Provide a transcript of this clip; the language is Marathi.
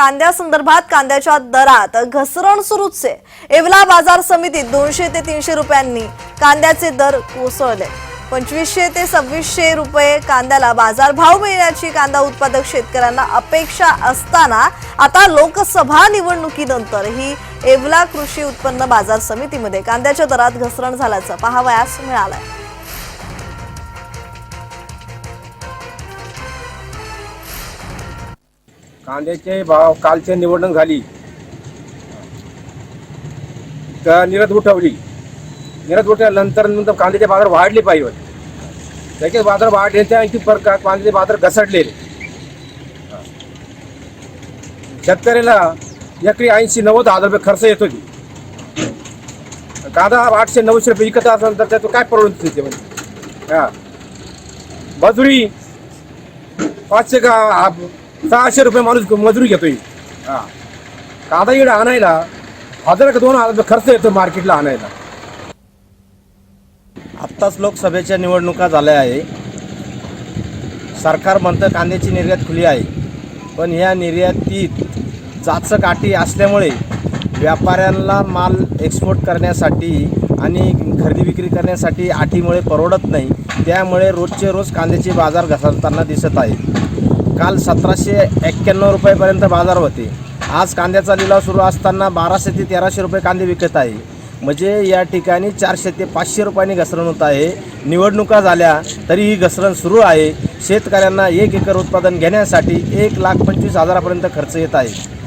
कांद्यासंदर्भात कांद्याच्या दरात घसरण सुरूच. आहे येवला बाजार समितीत दोनशे ते तीनशे रुपयांनी कांद्याचे दर कोसळले. पंचवीसशे ते सव्वीसशे रुपये कांद्याला बाजारभाव मिळण्याची कांदा उत्पादक शेतकऱ्यांना अपेक्षा असताना आता लोकसभा निवडणुकीनंतर ही येवला कृषी उत्पन्न बाजार समितीमध्ये कांद्याच्या दरात घसरण झाल्याचं पाहावयास मिळालंय. कांद्याचे भाव कालच्या निवडणूक झाली. तर निरत उठवली. निरत उठल्यानंतर नंतर कांद्याचे बाजार वाढले पाहिजे त्याचे बाजार वाढले त्या आणखी फरक कांद्याचे बाजार घसरलेले शेतकऱ्याला एकरी ऐंशी नव्वद हजार रुपये खर्च येत होती. कांदा आठशे नऊशे रुपये विकत असेल तर त्याचं काय परवडत म्हणजे हा. मजुरी पाचशे का सहाशे रुपये माणूस मजुरी घेतोय. हा. कांदा इकडे आणायला? हजार का दोन हजार खर्च येतो मार्केटला आणायला. आत्ताच लोकसभेच्या निवडणुका झाल्या आहे. सरकार म्हणतं कांद्याची निर्यात खुली आहे. पण या निर्यातीत चाचक अटी असल्यामुळे व्यापाऱ्यांना माल एक्सपोर्ट करण्यासाठी आणि खरेदी विक्री करण्यासाठी अटीमुळे परवडत नाही. त्यामुळे रोजचे रोज कांद्याचे बाजार घसरताना दिसत आहे. काल सतराशे एक्क्याण्णव रुपयेपर्यंत बाजार होते. आज कांद्याचा लिलाव सुरू असताना बाराशे ते तेराशे रुपये कांदे विकत आहे. म्हणजे या ठिकाणी चारशे ते पाचशे रुपयांनी घसरण होत आहे. निवडणुका झाल्या तरी ही घसरण सुरू आहे. शेतकऱ्यांना एक एकर उत्पादन घेण्यासाठी एक लाख पंचवीस हजारापर्यंत खर्च येत आहे.